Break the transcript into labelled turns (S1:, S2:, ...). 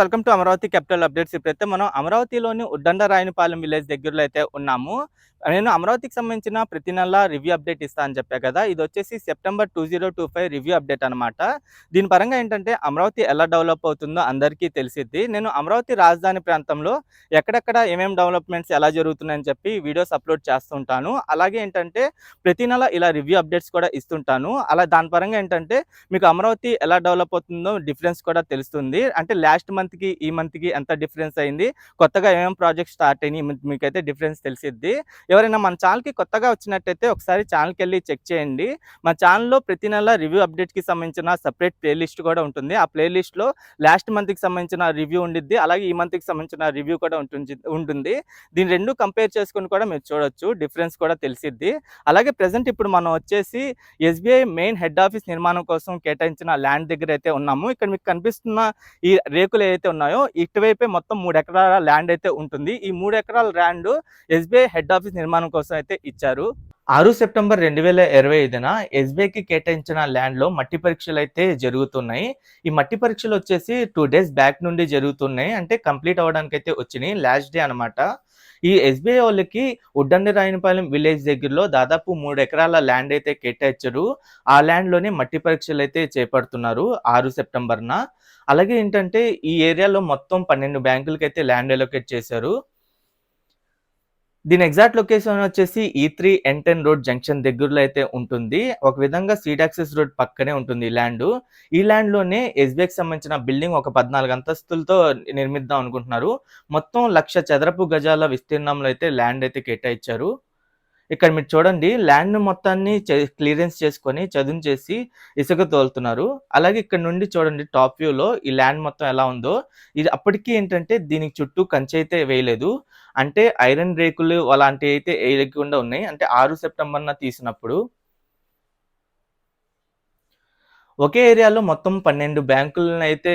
S1: Welcome to Amaravati capital updates. ఇప్పుడైతే మనం అమరావతిలోని ఉడ్డండ రాయనపాలెం విలేజ్ దగ్గరలో అయితే ఉన్నాము. నేను అమరావతికి సంబంధించిన ప్రతి నెల రివ్యూ అప్డేట్ ఇస్తా అని చెప్పా కదా ఇది వచ్చేసి September two zero two five review update అనమాట దీని పరంగా ఏంటంటే అమరావతి ఎలా డెవలప్ అవుతుందో అందరికీ తెలిసిద్ది. నేను అమరావతి రాజధాని ప్రాంతంలో ఎక్కడెక్కడ ఏమేమి డెవలప్మెంట్స్ ఎలా జరుగుతున్నాయని చెప్పి వీడియోస్ అప్లోడ్ చేస్తుంటాను. అలాగే ఏంటంటే ప్రతి నెల ఇలా రివ్యూ అప్డేట్స్ కూడా ఇస్తుంటాను. అలా దాని పరంగా ఏంటంటే మీకు అమరావతి ఎలా డెవలప్ అవుతుందో డిఫరెన్స్ కూడా తెలుస్తుంది. అంటే లాస్ట్ మంత్కి ఈ మంత్కి ఎంత డిఫరెన్స్ అయింది కొత్తగా ఏమేమి ప్రాజెక్ట్ స్టార్ట్ అయినాయి మీకైతే డిఫరెన్స్ తెలిసిద్ది. ఎవరైనా మన ఛానల్కి కొత్తగా వచ్చినట్టయితే ఒకసారి ఛానల్కి వెళ్ళి చెక్ చేయండి. మా ఛానల్లో ప్రతి నెల రివ్యూ అప్డేట్కి సంబంధించిన సపరేట్ ప్లేలిస్ట్ కూడా ఉంటుంది. ఆ ప్లేలిస్ట్లో లాస్ట్ మంత్కి సంబంధించిన రివ్యూ ఉండిద్ది. అలాగే ఈ మంత్కి సంబంధించిన రివ్యూ కూడా ఉంటుంది ఉంటుంది. దీని రెండు కంపేర్ చేసుకుని కూడా మీరు చూడొచ్చు. డిఫరెన్స్ కూడా తెలిసిద్ది. అలాగే ప్రజెంట్ ఇప్పుడు మనం వచ్చేసి ఎస్బీఐ మెయిన్ హెడ్ ఆఫీస్ నిర్మాణం కోసం కేటాయించిన ల్యాండ్ దగ్గర అయితే ఉన్నాము. ఇక్కడ మీకు కనిపిస్తున్న ఈ రేకులు ఏవైతే ఉన్నాయో ఇటువైపే మొత్తం మూడు ఎకరాల ల్యాండ్ అయితే ఉంటుంది. ఈ మూడు ఎకరాల ల్యాండ్ ఎస్బీఐ హెడ్ ఆఫీస్ నిర్మాణం కోసం అయితే ఇచ్చారు. ఆరు సెప్టెంబర్ రెండు వేల ఇరవై ఐదున ఎస్బీఐకి కేటాయించిన ల్యాండ్లో మట్టి పరీక్షలు అయితే జరుగుతున్నాయి. ఈ మట్టి పరీక్షలు వచ్చేసి టూ డేస్ బ్యాక్ నుండి జరుగుతున్నాయి. అంటే కంప్లీట్ అవ్వడానికి అయితే వచ్చినాయి. లాస్ట్ డే అనమాట ఈ ఎస్బీఐ వాళ్ళకి ఉడ్డండి రాయనపాలెం విలేజ్ దగ్గరలో దాదాపు మూడు ఎకరాల ల్యాండ్ అయితే కేటాయించారు. ఆ ల్యాండ్లోనే మట్టి పరీక్షలు అయితే చేపడుతున్నారు ఆరు సెప్టెంబర్న. అలాగే ఏంటంటే ఈ ఏరియాలో మొత్తం పన్నెండు బ్యాంకులకి అయితే ల్యాండ్ ఎలొకేట్ చేశారు. దీని ఎగ్జాక్ట్ లొకేషన్ వచ్చేసి ఈ three N ten road junction దగ్గరలో అయితే ఉంటుంది. ఒక విధంగా సీట్ రోడ్ పక్కనే ఉంటుంది ఈ ల్యాండ్ ఈ ల్యాండ్లోనే ఎస్బీఐకి సంబంధించిన బిల్డింగ్ ఒక పద్నాలుగు అంతస్తులతో నిర్మిద్దాం అనుకుంటున్నారు. మొత్తం లక్ష చదరపు గజాల విస్తీర్ణంలో అయితే ల్యాండ్ అయితే కేటాయించారు. ఇక్కడ మీరు చూడండి ల్యాండ్ మొత్తాన్ని క్లియరెన్స్ చేసుకొని చదును చేసి ఇసుక తోలుతున్నారు. అలాగే ఇక్కడ నుండి చూడండి టాప్ వ్యూలో ఈ ల్యాండ్ మొత్తం ఎలా ఉందో. ఇది అప్పటికి ఏంటంటే దీనికి చుట్టూ కంచె అయితే వేయలేదు. అంటే ఐరన్ రేకులు అలాంటివి అయితే వేయకుండా ఉన్నాయి. అంటే ఆరు సెప్టెంబర్న తీసినప్పుడు ఒకే ఏరియాలో మొత్తం పన్నెండు బ్యాంకులను అయితే